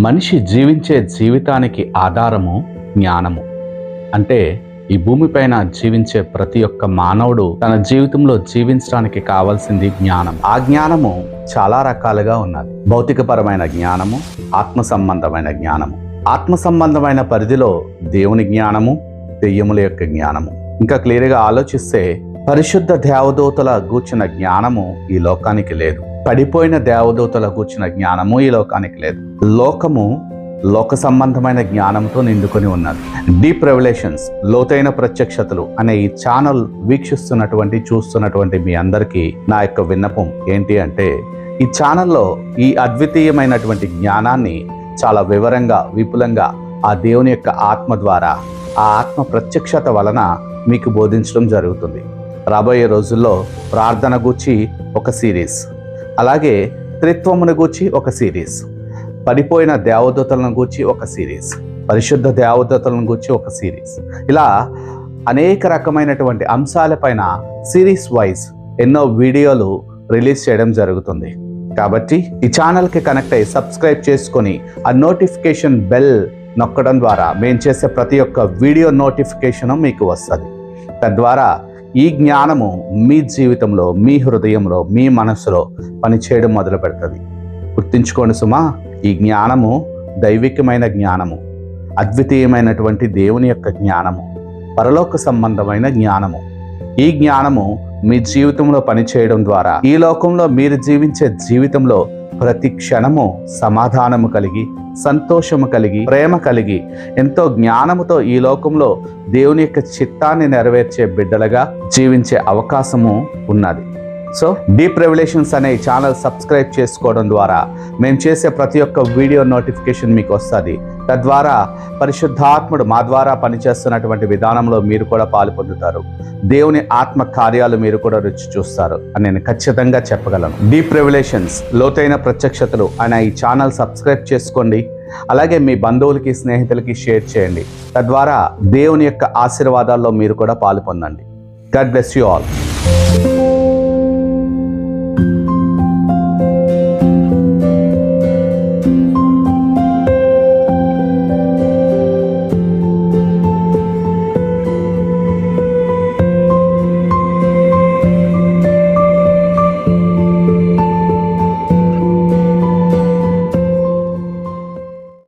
మనిషి జీవించే జీవితానికి ఆధారము జ్ఞానము. అంటే ఈ భూమిపైన జీవించే ప్రతి ఒక్క మానవుడు తన జీవితంలో జీవించడానికి కావాల్సింది జ్ఞానం. ఆ జ్ఞానము చాలా రకాలుగా ఉన్నది. భౌతికపరమైన జ్ఞానము ఆత్మ సంబంధమైన జ్ఞానము. ఆత్మ సంబంధమైన పరిధిలో దేవుని జ్ఞానము దెయ్యముల యొక్క జ్ఞానము. ఇంకా క్లియర్గా ఆలోచిస్తే పరిశుద్ధ దేవదూతల గూర్చిన జ్ఞానము ఈ లోకానికి లేదు. పడిపోయిన దేవదూతల గూర్చిన జ్ఞానము ఈ లోకానికి లేదు. లోకము లోక సంబంధమైన జ్ఞానంతో నిండుకొని ఉన్నది. డీప్ రెవల్యూషన్స్ లోతైన ప్రత్యక్షతలు అనే ఈ ఛానల్ వీక్షిస్తున్నటువంటి చూస్తున్నటువంటి మీ అందరికీ నా యొక్క విన్నపం ఏంటి అంటే ఈ ఛానల్లో ఈ అద్వితీయమైనటువంటి జ్ఞానాన్ని చాలా వివరంగా విపులంగా ఆ దేవుని యొక్క ఆత్మ ద్వారా ఆ ఆత్మ ప్రత్యక్షత వలన మీకు బోధించడం జరుగుతుంది. రాబోయే రోజుల్లో ప్రార్థన గూర్చి ఒక సిరీస్. అలాగే త్రిత్వమును గూర్చి ఒక సిరీస్. పడిపోయిన దేవదూతలను గూర్చి ఒక సిరీస్. పరిశుద్ధ దేవదూతలను గూర్చి ఒక సిరీస్. ఇలా అనేక రకమైనటువంటి అంశాలపైన సిరీస్ వైజ్ ఎన్నో వీడియోలు రిలీజ్ చేయడం జరుగుతుంది. కాబట్టి ఈ ఛానల్కి కనెక్ట్ అయ్యి సబ్స్క్రైబ్ చేసుకొని ఆ నోటిఫికేషన్ బెల్ నొక్కడం ద్వారా మేము చేసే ప్రతి ఒక్క వీడియో నోటిఫికేషను మీకు వస్తుంది. తద్వారా ఈ జ్ఞానము మీ జీవితంలో మీ హృదయంలో మీ మనసులో పనిచేయడం మొదలు పెడుతుంది గుర్తించుకోండి సుమా ఈ జ్ఞానము దైవికమైన జ్ఞానము అద్వితీయమైనటువంటి దేవుని యొక్క జ్ఞానము పరలోక సంబంధమైన జ్ఞానము. ఈ జ్ఞానము మీ జీవితంలో పనిచేయడం ద్వారా ఈ లోకంలో మీరు జీవించే జీవితంలో ప్రతి క్షణము సమాధానము కలిగి సంతోషము కలిగి ప్రేమ కలిగి ఎంతో జ్ఞానముతో ఈ లోకంలో దేవుని యొక్క చిత్తాన్ని నెరవేర్చే బిడ్డలుగా జీవించే అవకాశము ఉన్నది. సో డీప్ రెవల్యూషన్స్ అనే ఛానల్ సబ్స్క్రైబ్ చేసుకోవడం ద్వారా మేము చేసే ప్రతి ఒక్క వీడియో నోటిఫికేషన్ మీకు వస్తుంది. తద్వారా పరిశుద్ధాత్ముడు మా ద్వారా పనిచేస్తున్నటువంటి విధానంలో మీరు కూడా పాలు పొందుతారు. దేవుని ఆత్మ కార్యాలు మీరు కూడా రుచి చూస్తారు అని నేను ఖచ్చితంగా చెప్పగలను. డీప్ రెవల్యూషన్స్ లోతైన ప్రత్యక్షతలు అనే ఈ ఛానల్ సబ్స్క్రైబ్ చేసుకోండి. అలాగే మీ బంధువులకి స్నేహితులకి షేర్ చేయండి. తద్వారా దేవుని యొక్క ఆశీర్వాదాల్లో మీరు కూడా పాలు పొందండి. God bless you all